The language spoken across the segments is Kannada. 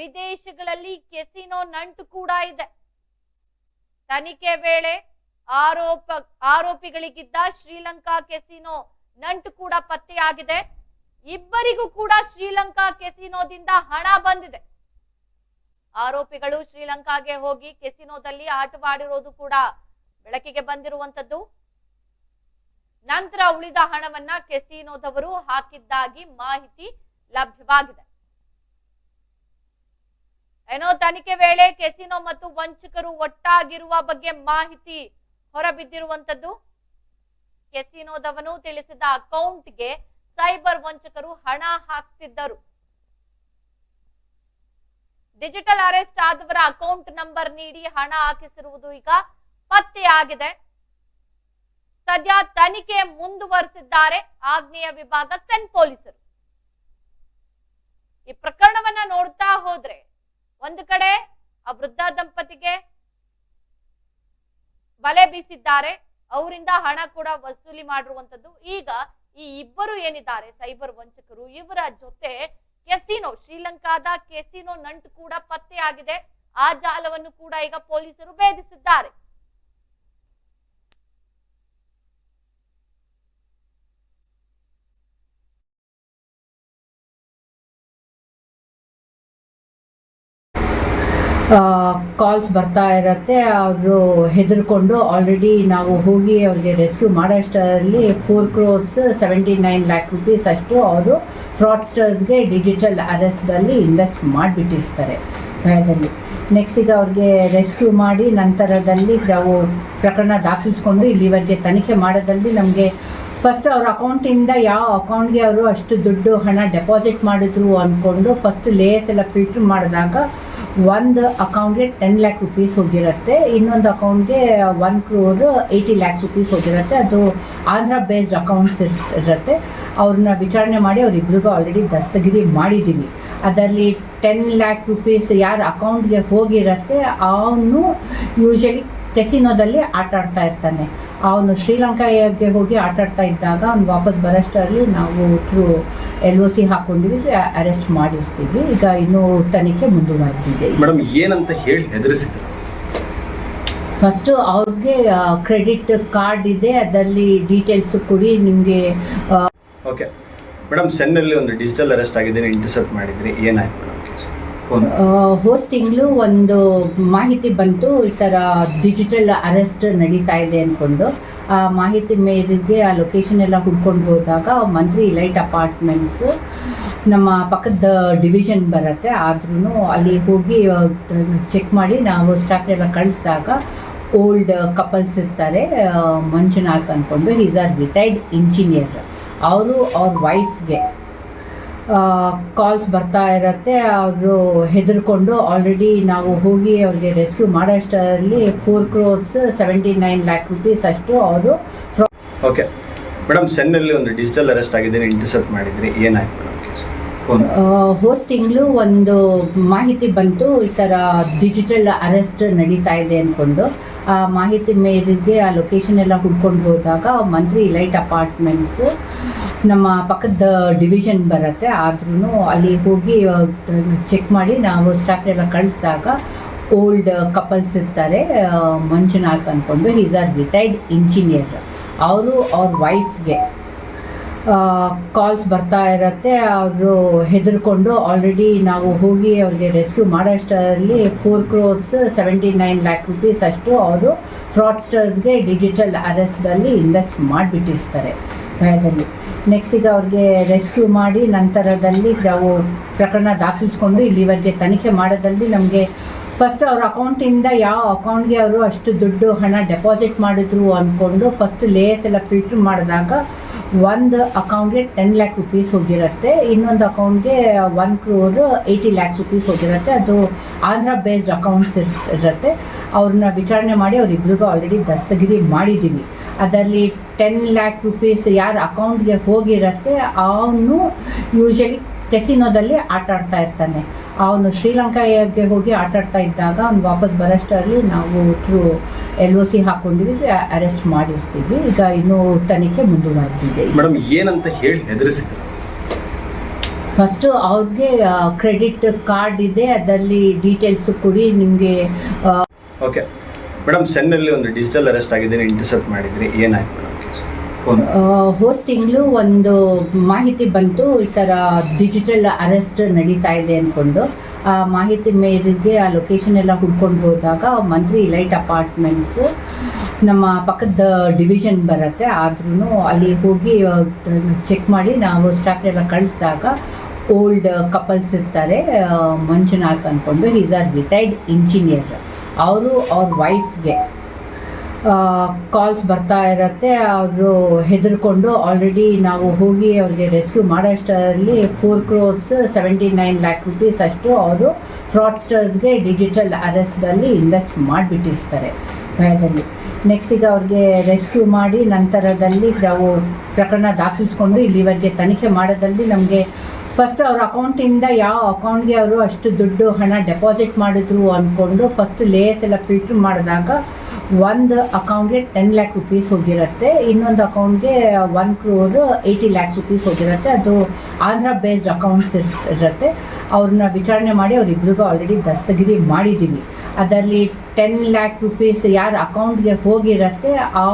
ವಿದೇಶಗಳಲ್ಲಿ ಕೆಸಿನೋ ನಂಟು ಕೂಡ ಇದೆ. ತನಿಖೆ ವೇಳೆ ಆರೋಪ, ಆರೋಪಿಗಳಿಗಿದ್ದ ಶ್ರೀಲಂಕಾ ಕೆಸಿನೋ ನಂಟು ಕೂಡ ಪತ್ತೆಯಾಗಿದೆ. ಇಬ್ಬರಿಗೂ ಕೂಡ ಶ್ರೀಲಂಕಾ ಕೆಸಿನೋದಿಂದ ಹಣ ಬಂದಿದೆ. ಆರೋಪಿಗಳು ಶ್ರೀಲಂಕಾಗೆ ಹೋಗಿ ಕೆಸಿನೋದಲ್ಲಿ ಆಟವಾಡಿರೋದು ಕೂಡ ಬೆಳಕಿಗೆ ಬಂದಿರುವಂತದ್ದು ನಂತರ ಉಳಿದ ಹಣವನ್ನ ಕೆಸಿನೋದವರು ಹಾಕಿದ್ದಾಗಿ ಮಾಹಿತಿ ಲಭ್ಯವಾಗಿದೆ. ಏನೋ ತನಿಖೆ ವೇಳೆ ಕೆಸಿನೋ ಮತ್ತು ವಂಚಕರು ಒಟ್ಟಾಗಿರುವ ಬಗ್ಗೆ ಮಾಹಿತಿ ಹೊರಬಿದ್ದಿರುವಂತದ್ದು ಕೆಸಿನೋದವನು ತಿಳಿಸಿದ ಅಕೌಂಟ್ಗೆ ಸೈಬರ್ ವಂಚಕರು ಹಣ ಹಾಕ್ತಿದ್ದರು ಡಿಜಿಟಲ್ ಅರೆಸ್ಟ್ ಆದವರ ಅಕೌಂಟ್ ನಂಬರ್ ನೀಡಿ ಹಣ ಹಾಕಿಸಿರುವುದು ಈಗ ಪತ್ತೆಯಾಗಿದೆ ಸದ್ಯ ತನಿಖೆ ಮುಂದುವರೆಸಿದ್ದಾರೆ ಆಗ್ನೇಯ ವಿಭಾಗ ಸೆನ್ ಪೊಲೀಸರು. ಈ ಪ್ರಕರಣವನ್ನ ನೋಡ್ತಾ ಹೋದ್ರೆ ಒಂದು ಕಡೆ ಆ ವೃದ್ಧ ದಂಪತಿಗೆ ಬಲೆ ಬೀಸಿದ್ದಾರೆ, ಅವರಿಂದ ಹಣ ಕೂಡ ವಸೂಲಿ ಮಾಡಿರುವಂತದ್ದು ಈಗ ಈ ಇಬ್ಬರು ಏನಿದ್ದಾರೆ, ಸೈಬರ್ ವಂಚಕರು, ಇವರ ಜೊತೆ ಕೆಸಿನೋ, ಶ್ರೀಲಂಕಾದ ಕೆಸಿನೋ ನಂಟು ಕೂಡ ಪತ್ತೆಯಾಗಿದೆ. ಆ ಜಾಲವನ್ನು ಕೂಡ ಈಗ ಪೊಲೀಸರು ಭೇದಿಸಿದ್ದಾರೆ. ಕಾಲ್ಸ್ ಬರ್ತಾ ಇರತ್ತೆ, ಅವರು ಹೆದರ್ಕೊಂಡು ಆಲ್ರೆಡಿ ನಾವು ಹೋಗಿ ಅವ್ರಿಗೆ rescue ಮಾಡೋಷ್ಟರಲ್ಲಿ four crores seventy nine lakh rupees ಅಷ್ಟು ಅವರು ಫ್ರಾಡ್ಸ್ಟರ್ಸ್ಗೆ ಡಿಜಿಟಲ್ ಅರೆಸ್ಟ್ದಲ್ಲಿ ಇನ್ವೆಸ್ಟ್ ಮಾಡಿಬಿಟ್ಟಿರ್ತಾರೆ ಭಯದಲ್ಲಿ. ನೆಕ್ಸ್ಟ್ ಈಗ ಅವ್ರಿಗೆ ರೆಸ್ಕ್ಯೂ ಮಾಡಿ ನಂತರದಲ್ಲಿ ನಾವು ಪ್ರಕರಣ ದಾಖಲಿಸ್ಕೊಂಡು ಇಲ್ಲಿವರೆಗೆ ತನಿಖೆ ಮಾಡೋದಲ್ಲಿ ನಮಗೆ ಫಸ್ಟ್ ಅವ್ರ ಅಕೌಂಟಿಂದ ಯಾವ ಅಕೌಂಟ್ಗೆ ಅವರು ಅಷ್ಟು ದುಡ್ಡು ಹಣ ಡೆಪಾಸಿಟ್ ಮಾಡಿದ್ರು ಅಂದ್ಕೊಂಡು ಫಸ್ಟ್ ಲೇಯರ್ಸ್ ಎಲ್ಲ ಫಿಲ್ಟರ್ ಮಾಡಿದಾಗ ಒಂದು ಅಕೌಂಟ್ಗೆ ಟೆನ್ ಲ್ಯಾಕ್ ರುಪೀಸ್ ಹೋಗಿರುತ್ತೆ, ಇನ್ನೊಂದು ಅಕೌಂಟ್ಗೆ one crore eighty lakhs rupees ಹೋಗಿರುತ್ತೆ. ಅದು ಆಂಧ್ರ ಬೇಸ್ಡ್ ಅಕೌಂಟ್ಸ್ ಇರುತ್ತೆ. ಅವ್ರನ್ನ ವಿಚಾರಣೆ ಮಾಡಿ ಅವರಿಬ್ರಿಗೂ ಆಲ್ರೆಡಿ ದಸ್ತಗಿರಿ ಮಾಡಿದ್ದೀನಿ ಅದರಲ್ಲಿ ಟೆನ್ ಲ್ಯಾಕ್ ರುಪೀಸ್ ಯಾರ ಅಕೌಂಟ್ಗೆ ಹೋಗಿರುತ್ತೆ, ಅವನು ಯೂಶಲಿ ಕೆಸಿನೋದಲ್ಲಿ ಆಟ ಆಡ್ತಾ ಇರ್ತಾನೆ. ಅವನು ಶ್ರೀಲಂಕಾಗೆ ಹೋಗಿ ಆಟ ಆಡ್ತಾ ಇದ್ದಾಗ ಅವ್ನು ವಾಪಸ್ ಬರೋಷ್ಟರಲ್ಲಿ ನಾವು ಥ್ರೂ ಎಲ್ ಒ ಸಿ ಹಾಕ್ಕೊಂಡಿವಿ ಅರೆಸ್ಟ್ ಮಾಡಿರ್ತೀವಿ. ಈಗ ಇನ್ನೂ ತನಿಖೆ ಮುಂದುವರೆದಿದೆ. ಮೇಡಮ್ ಏನಂತ ಹೇಳಿ ಹೆದರಿಸಿದ್ರು? ಫಸ್ಟು ಅವ್ರಿಗೆ ಕ್ರೆಡಿಟ್ ಕಾರ್ಡ್ ಇದೆ ಅದರಲ್ಲಿ ಡೀಟೇಲ್ಸ್ ಕೊಡಿ ನಿಮಗೆ ಓಕೆ ಮೇಡಮ್ ಸೆನ್ನಲ್ಲಿ ಒಂದು ಡಿಜಿಟಲ್ ಅರೆಸ್ಟ್ ಆಗಿದೆ ಇಂಟರ್ಸೆಪ್ಟ್ ಮಾಡಿದ್ರಿ. ಏನಾಯ್ತು ಮೇಡಮ್ ಕೇಸ್ ಹೋದ ತಿಂಗಳು ಒಂದು ಮಾಹಿತಿ ಬಂತು, ಈ ಥರ ಡಿಜಿಟಲ್ ಅರೆಸ್ಟ್ ನಡೀತಾ ಇದೆ ಅಂದ್ಕೊಂಡು ಆ ಮಾಹಿತಿ ಮೇರೆಗೆ ಆ ಲೊಕೇಶನ್ ಎಲ್ಲ ಹುಡ್ಕೊಂಡು ಹೋದಾಗ ಮಂತ್ರಿ ಲೈಟ್ ಅಪಾರ್ಟ್ಮೆಂಟ್ಸ್ ನಮ್ಮ ಪಕ್ಕದ ಡಿವಿಷನ್ ಬರುತ್ತೆ. ಆದ್ರೂ ಅಲ್ಲಿ ಹೋಗಿ ಚೆಕ್ ಮಾಡಿ ನಾವು ಸ್ಟಾಫ್ ಎಲ್ಲ ಕಳಿಸಿದಾಗ ಓಲ್ಡ್ ಕಪಲ್ಸ್ ಇರ್ತಾರೆ ಮಂಜುನಾಥ್ ಅಂದ್ಕೊಂಡು ಈಸ್ ಆರ್ ರಿಟೈರ್ಡ್ ಇಂಜಿನಿಯರ್ ಅವರು ಅವ್ರ ವೈಫ್ಗೆ ಕಾಲ್ಸ್ ಬರ್ತಾ ಇರತ್ತೆ ಅವರು ಹೆದರ್ಕೊಂಡು ಆಲ್ರೆಡಿ ನಾವು ಹೋಗಿ ಅವ್ರಿಗೆ rescue ಮಾಡೋಷ್ಟರಲ್ಲಿ four crores seventy nine lakh rupees ಅಷ್ಟು ಅವರು ಓಕೆ ಮೇಡಮ್ ಸೆನ್ನಲ್ಲಿ ಒಂದು ಡಿಜಿಟಲ್ ಅರೆಸ್ಟ್ ಆಗಿದೆ ಇಂಟರ್ಸೆಪ್ಟ್ ಮಾಡಿದ್ರಿ ಏನಾಯ್ತು? ಹೋದ ತಿಂಗಳು ಒಂದು ಮಾಹಿತಿ ಬಂತು ಈ ಥರ ಡಿಜಿಟಲ್ ಅರೆಸ್ಟ್ ನಡೀತಾ ಇದೆ ಅಂದ್ಕೊಂಡು ಆ ಮಾಹಿತಿ ಮೇರೆಗೆ ಆ ಲೊಕೇಶನ್ ಎಲ್ಲ ಹುಡ್ಕೊಂಡು ಹೋದಾಗ ಮಂತ್ರಿ ಲೈಟ್ ಅಪಾರ್ಟ್ಮೆಂಟ್ಸ್ ನಮ್ಮ ಪಕ್ಕದ ಡಿವಿಷನ್ ಬರುತ್ತೆ ಆದ್ರೂ ಅಲ್ಲಿ ಹೋಗಿ ಚೆಕ್ ಮಾಡಿ ನಾವು ಸ್ಟಾಫ್ ಎಲ್ಲ ಕಳಿಸಿದಾಗ ಓಲ್ಡ್ ಕಪಲ್ಸ್ ಇರ್ತಾರೆ ಮಂಜುನಾಥ್ ಅಂದ್ಕೊಂಡು ಈಸ್ ಆರ್ ರಿಟೈರ್ಡ್ ಇಂಜಿನಿಯರ್ ಅವರು ಅವ್ರ ವೈಫ್ಗೆ ಕಾಲ್ಸ್ ಬರ್ತಾ ಇರತ್ತೆ, ಅವರು ಹೆದರ್ಕೊಂಡು ಆಲ್ರೆಡಿ ನಾವು ಹೋಗಿ ಅವ್ರಿಗೆ rescue ಮಾಡೋಷ್ಟರಲ್ಲಿ four crores seventy nine lakh rupees ಅಷ್ಟು ಅವರು ಫ್ರಾಡ್ಸ್ಟರ್ಸ್ಗೆ ಡಿಜಿಟಲ್ ಅರೆಸ್ಟ್ದಲ್ಲಿ ಇನ್ವೆಸ್ಟ್ ಮಾಡಿಬಿಟ್ಟಿರ್ತಾರೆ. ಭಯದಲ್ಲಿ ನೆಕ್ಸ್ಟ್ ಈಗ ಅವ್ರಿಗೆ ರೆಸ್ಕ್ಯೂ ಮಾಡಿ ನಂತರದಲ್ಲಿ ನಾವು ಪ್ರಕರಣ ದಾಖಲಿಸ್ಕೊಂಡು ಇಲ್ಲಿವರೆಗೆ ತನಿಖೆ ಮಾಡೋದಲ್ಲಿ ನಮಗೆ ಫಸ್ಟ್ ಅವ್ರ ಅಕೌಂಟಿಂದ ಯಾವ ಅಕೌಂಟ್ಗೆ ಅವರು ಅಷ್ಟು ದುಡ್ಡು ಹಣ ಡೆಪಾಸಿಟ್ ಮಾಡಿದ್ರು ಅಂದ್ಕೊಂಡು ಫಸ್ಟ್ ಲೇಯರ್ಸ್ ಎಲ್ಲ ಫಿಲ್ಟರ್ ಮಾಡಿದಾಗ ಒಂದು ಅಕೌಂಟ್ಗೆ ಟೆನ್ ಲ್ಯಾಕ್ ರುಪೀಸ್ ಹೋಗಿರುತ್ತೆ, ಇನ್ನೊಂದು ಅಕೌಂಟ್ಗೆ one crore eighty lakhs rupees ಹೋಗಿರುತ್ತೆ, ಅದು ಆಂಧ್ರ ಬೇಸ್ಡ್ ಅಕೌಂಟ್ಸ್ ಇರುತ್ತೆ. ಅವ್ರನ್ನ ವಿಚಾರಣೆ ಮಾಡಿ ಅವರಿಬ್ರಿಗೂ ಆಲ್ರೆಡಿ ದಸ್ತಗಿರಿ ಮಾಡಿದ್ದೀವಿ ಅದರಲ್ಲಿ ಟೆನ್ ಲ್ಯಾಕ್ ರುಪೀಸ್ ಯಾರ ಅಕೌಂಟ್ಗೆ ಹೋಗಿರತ್ತೆ ಅವನು ಯೂಶಲಿ ಕೆಸಿನೋದಲ್ಲಿ ಆಟ ಆಡ್ತಾ ಇರ್ತಾನೆ. ಅವನು ಶ್ರೀಲಂಕಾಗೆ ಹೋಗಿ ಆಟ ಆಡ್ತಾ ಇದ್ದಾಗ ಅವ್ನು ವಾಪಸ್ ಬರೋಷ್ಟರಲ್ಲಿ ನಾವು ಥ್ರೂ ಎಲ್ ಒ ಸಿ ಹಾಕ್ಕೊಂಡಿವಿ ಅರೆಸ್ಟ್ ಮಾಡಿರ್ತೀವಿ. ಈಗ ಇನ್ನೂ ತನಿಖೆ ಮುಂದುವರೆದಿದೆ. ಮೇಡಮ್ ಏನಂತ ಹೇಳಿ ಹೆದರಿಸಿದ್ರು? ಫಸ್ಟು ಅವ್ರಿಗೆ ಕ್ರೆಡಿಟ್ ಕಾರ್ಡ್ ಇದೆ ಅದರಲ್ಲಿ ಡೀಟೇಲ್ಸ್ ಕೊಡಿ ನಿಮಗೆ ಓಕೆ ಮೇಡಮ್ ಸೆನ್ನಲ್ಲಿ ಒಂದು ಡಿಜಿಟಲ್ ಅರೆಸ್ಟ್ ಆಗಿದ್ದೀನಿ ಇಂಟರ್ಸೆಪ್ಟ್ ಮಾಡಿದ್ರಿ ಏನಾಯ್ತು ಹೋದ ತಿಂಗಳು ಒಂದು ಮಾಹಿತಿ ಬಂತು, ಈ ಥರ ಡಿಜಿಟಲ್ ಅರೆಸ್ಟ್ ನಡೀತಾ ಇದೆ ಅಂದ್ಕೊಂಡು ಆ ಮಾಹಿತಿ ಮೇರೆಗೆ ಆ ಲೊಕೇಶನ್ ಎಲ್ಲ ಹುಡ್ಕೊಂಡು ಹೋದಾಗ ಮಂತ್ರಿ ಲೈಟ್ ಅಪಾರ್ಟ್ಮೆಂಟ್ಸು, ನಮ್ಮ ಪಕ್ಕದ ಡಿವಿಷನ್ ಬರುತ್ತೆ. ಆದ್ರೂ ಅಲ್ಲಿ ಹೋಗಿ ಚೆಕ್ ಮಾಡಿ ನಾವು ಸ್ಟಾಫ್ನೆಲ್ಲ ಕಳಿಸಿದಾಗ ಓಲ್ಡ್ ಕಪಲ್ಸ್ ಇರ್ತಾರೆ ಮಂಜುನಾಥ್ ಅಂದ್ಕೊಂಡು ಈಸ್ ಆರ್ ರಿಟೈರ್ಡ್ ಇಂಜಿನಿಯರ್ ಅವರು ಅವ್ರ ವೈಫ್ಗೆ ಕಾಲ್ಸ್ ಬರ್ತಾ ಇರತ್ತೆ, ಅವರು ಹೆದರ್ಕೊಂಡು ಆಲ್ರೆಡಿ ನಾವು ಹೋಗಿ ಅವ್ರಿಗೆ rescue ಮಾಡೋಷ್ಟರಲ್ಲಿ four crores seventy nine lakh rupees ಅಷ್ಟು ಅವರು ಫ್ರಾಡ್ಸ್ಟರ್ಸ್ಗೆ ಡಿಜಿಟಲ್ ಅರೆಸ್ಟಲ್ಲಿ ಇನ್ವೆಸ್ಟ್ ಮಾಡಿಬಿಟ್ಟಿರ್ತಾರೆ ಭಯದಲ್ಲಿ. ನೆಕ್ಸ್ಟ್ ಈಗ ಅವ್ರಿಗೆ ರೆಸ್ಕ್ಯೂ ಮಾಡಿ ನಂತರದಲ್ಲಿ ನಾವು ಪ್ರಕರಣ ದಾಖಲಿಸ್ಕೊಂಡು ಇಲ್ಲಿವರೆಗೆ ತನಿಖೆ ಮಾಡೋದಲ್ಲಿ ನಮಗೆ ಫಸ್ಟ್ ಅವ್ರ ಅಕೌಂಟಿಂದ ಯಾವ ಅಕೌಂಟ್ಗೆ ಅವರು ಅಷ್ಟು ದುಡ್ಡು ಹಣ ಡೆಪಾಸಿಟ್ ಮಾಡಿದ್ರು ಅಂದ್ಕೊಂಡು ಫಸ್ಟ್ ಲೇಯರ್ಸ್ ಎಲ್ಲ ಫಿಲ್ಟ್ರ್ ಮಾಡಿದಾಗ ಒಂದು ಅಕೌಂಟ್ಗೆ ಟೆನ್ ಲ್ಯಾಕ್ ರುಪೀಸ್ ಹೋಗಿರುತ್ತೆ, ಇನ್ನೊಂದು ಅಕೌಂಟ್ಗೆ one crore eighty lakhs rupees ಹೋಗಿರುತ್ತೆ. ಅದು ಆಂಧ್ರ ಬೇಸ್ಡ್ ಅಕೌಂಟ್ಸ್ ಇರುತ್ತೆ. ಅವ್ರನ್ನ ವಿಚಾರಣೆ ಮಾಡಿ ಅವರಿಬ್ರಿಗೂ ಆಲ್ರೆಡಿ ದಸ್ತಗಿರಿ ಮಾಡಿದ್ದೀನಿ ಅದರಲ್ಲಿ ಟೆನ್ ಲ್ಯಾಕ್ ರುಪೀಸ್ ಯಾರ ಅಕೌಂಟ್ಗೆ ಹೋಗಿರುತ್ತೆ, ಆ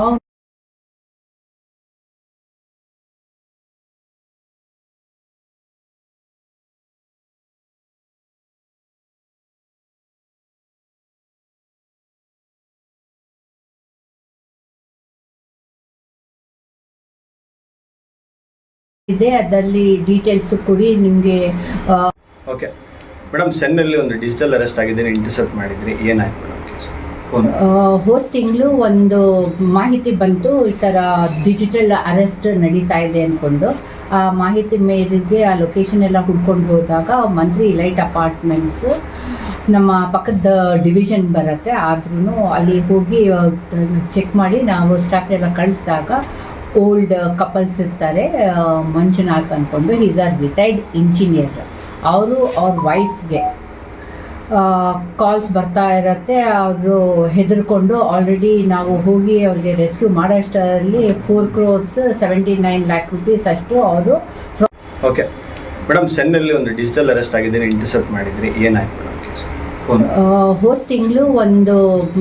ಇದೆ ಅದರಲ್ಲಿ ಡೀಟೇಲ್ಸ್ ಕೊಡಿ ನಿಮಗೆ ಓಕೆ ಮೇಡಮ್ ಸೆನ್ನಲ್ಲಿ ಒಂದು ಡಿಜಿಟಲ್ ಅರೆಸ್ಟ್ ಆಗಿದ್ದೀನಿ ಇಂಟರ್ಸೆಪ್ಟ್ ಮಾಡಿದ್ರಿ ಏನಾಯ್ತು ಮೇಡಮ್ ಹೋದ ತಿಂಗಳು ಒಂದು ಮಾಹಿತಿ ಬಂತು ಈ ಥರ ಡಿಜಿಟಲ್ ಅರೆಸ್ಟ್ ನಡೀತಾ ಇದೆ ಅಂದ್ಕೊಂಡು ಆ ಮಾಹಿತಿ ಮೇರೆಗೆ ಆ ಲೊಕೇಶನ್ ಎಲ್ಲ ಹುಡ್ಕೊಂಡು ಹೋದಾಗ ಮಂತ್ರಿ ಲೈಟ್ ಅಪಾರ್ಟ್ಮೆಂಟ್ಸು ನಮ್ಮ ಪಕ್ಕದ ಡಿವಿಷನ್ ಬರುತ್ತೆ ಆದ್ರೂ ಅಲ್ಲಿ ಹೋಗಿ ಚೆಕ್ ಮಾಡಿ ನಾವು ಸ್ಟಾಫ್ನೆಲ್ಲ ಕಳಿಸಿದಾಗ ಓಲ್ಡ್ ಕಪಲ್ಸ್ ಇರ್ತಾರೆ ಆ, ಮಂಜುನಾಥ್ ಅಂದ್ಕೊಂಡು ಈಸ್ ಆರ್ ರಿಟೈರ್ಡ್ ಇಂಜಿನಿಯರ್ ಅವರು ಅವ್ರ ವೈಫ್ಗೆ ಕಾಲ್ಸ್ ಬರ್ತಾ ಇರತ್ತೆ ಅವರು ಹೆದರ್ಕೊಂಡು ಆಲ್ರೆಡಿ ನಾವು ಹೋಗಿ ಅವ್ರಿಗೆ rescue ಮಾಡೋಷ್ಟರಲ್ಲಿ four crores seventy nine lakh rupees ಅಷ್ಟು ಅವರು ಓಕೆ ಮೇಡಮ್ ಸೆನ್ನಲ್ಲಿ ಒಂದು ಡಿಜಿಟಲ್ ಅರೆಸ್ಟ್ ಆಗಿದ್ದೀನಿ ಇಂಟರ್ಸೆಪ್ಟ್ ಮಾಡಿದ್ರಿ ಏನಾಯ್ತು ಹೋದ ತಿಂಗಳು ಒಂದು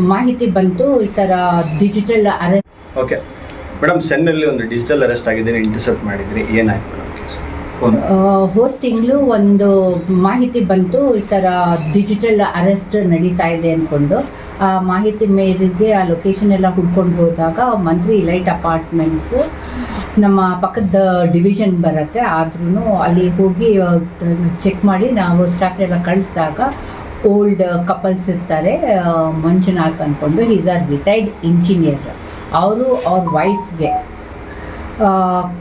ಮಾಹಿತಿ ಬಂತು ಈ ಥರ ಡಿಜಿಟಲ್ ಅರೆಸ್ಟ್ ಓಕೆ ಮೇಡಮ್, ಸೆನ್ನಲ್ಲಿ ಒಂದು ಡಿಜಿಟಲ್ ಅರೆಸ್ಟ್ ಆಗಿದ್ದೀನಿ, ಇಂಟರ್ಸೆಪ್ಟ್ ಮಾಡಿದ್ರಿ ಏನಾಯ್ತು ಹೋದ ತಿಂಗಳು ಒಂದು ಮಾಹಿತಿ ಬಂತು, ಈ ಥರ ಡಿಜಿಟಲ್ ಅರೆಸ್ಟ್ ನಡೀತಾ ಇದೆ ಅಂದ್ಕೊಂಡು ಆ ಮಾಹಿತಿ ಮೇರೆಗೆ ಆ ಲೊಕೇಶನ್ ಎಲ್ಲ ಹುಡ್ಕೊಂಡು ಹೋದಾಗ ಮಂತ್ರಿ ಲೈಟ್ ಅಪಾರ್ಟ್ಮೆಂಟ್ಸು, ನಮ್ಮ ಪಕ್ಕದ ಡಿವಿಷನ್ ಬರುತ್ತೆ ಆದ್ರೂ ಅಲ್ಲಿ ಹೋಗಿ ಚೆಕ್ ಮಾಡಿ ನಾವು ಸ್ಟಾಫ್ನೆಲ್ಲ ಕಳಿಸಿದಾಗ ಓಲ್ಡ್ ಕಪಲ್ಸ್ ಇರ್ತಾರೆ ಮಂಜುನಾಥ್ ಅಂದ್ಕೊಂಡು ಈಸ್ ಆರ್ ರಿಟೈರ್ಡ್ ಇಂಜಿನಿಯರ್ ಅವರು ಅವ್ರ ವೈಫ್ಗೆ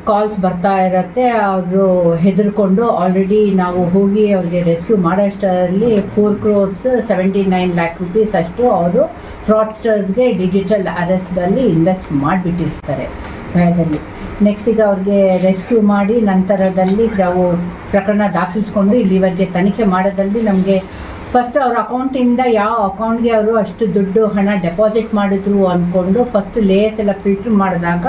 ಕಾಲ್ಸ್ ಬರ್ತಾ ಇರತ್ತೆ, ಅವರು ಹೆದರ್ಕೊಂಡು ಆಲ್ರೆಡಿ ನಾವು ಹೋಗಿ ಅವ್ರಿಗೆ rescue ಮಾಡೋಷ್ಟರಲ್ಲಿ four crores seventy nine lakh rupees ಅಷ್ಟು ಅವರು ಫ್ರಾಡ್ಸ್ಟರ್ಸ್ಗೆ ಡಿಜಿಟಲ್ ಅರೆಸ್ಟಲ್ಲಿ ಇನ್ವೆಸ್ಟ್ ಮಾಡಿಬಿಟ್ಟಿರ್ತಾರೆ ಭಯದಲ್ಲಿ. ನೆಕ್ಸ್ಟ್ ಈಗ ಅವ್ರಿಗೆ ರೆಸ್ಕ್ಯೂ ಮಾಡಿ ನಂತರದಲ್ಲಿ ನಾವು ಪ್ರಕರಣ ದಾಖಲಿಸ್ಕೊಂಡು ಇಲ್ಲಿವರೆಗೆ ತನಿಖೆ ಮಾಡೋದಲ್ಲಿ ನಮಗೆ ಫಸ್ಟ್ ಅವ್ರ ಅಕೌಂಟಿಂದ ಯಾವ ಅಕೌಂಟ್ಗೆ ಅವರು ಅಷ್ಟು ದುಡ್ಡು ಹಣ ಡೆಪಾಸಿಟ್ ಮಾಡಿದ್ರು ಅಂದ್ಕೊಂಡು ಫಸ್ಟ್ ಲೇಯರ್ಸ್ ಎಲ್ಲ ಫಿಲ್ಟ್ರ್ ಮಾಡಿದಾಗ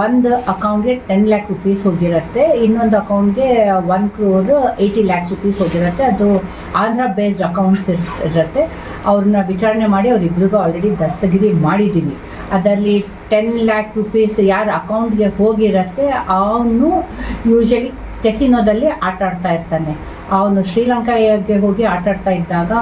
ಒಂದು ಅಕೌಂಟ್ಗೆ ಟೆನ್ ಲ್ಯಾಕ್ ರುಪೀಸ್ ಹೋಗಿರುತ್ತೆ, ಇನ್ನೊಂದು ಅಕೌಂಟ್ಗೆ one crore eighty lakhs rupees ಹೋಗಿರುತ್ತೆ, ಅದು ಆಂಧ್ರ ಬೇಸ್ಡ್ ಅಕೌಂಟ್ಸ್ ಇರುತ್ತೆ. ಅವ್ರನ್ನ ವಿಚಾರಣೆ ಮಾಡಿ ಅವರಿಬ್ರಿಗೂ ಆಲ್ರೆಡಿ ದಸ್ತಗಿರಿ ಮಾಡಿದ್ದೀನಿ ಅದರಲ್ಲಿ ಟೆನ್ ಲ್ಯಾಕ್ ರುಪೀಸ್ ಯಾರ ಅಕೌಂಟ್ಗೆ ಹೋಗಿರತ್ತೆ, ಅವನು ಯೂಶಲಿ ಕೆಸಿನೋದಲ್ಲಿ ಆಟ ಆಡ್ತಾ ಇರ್ತಾನೆ. ಅವನು ಶ್ರೀಲಂಕಾಗೆ ಹೋಗಿ ಆಟಾಡ್ತಾ ಇದ್ದಾಗ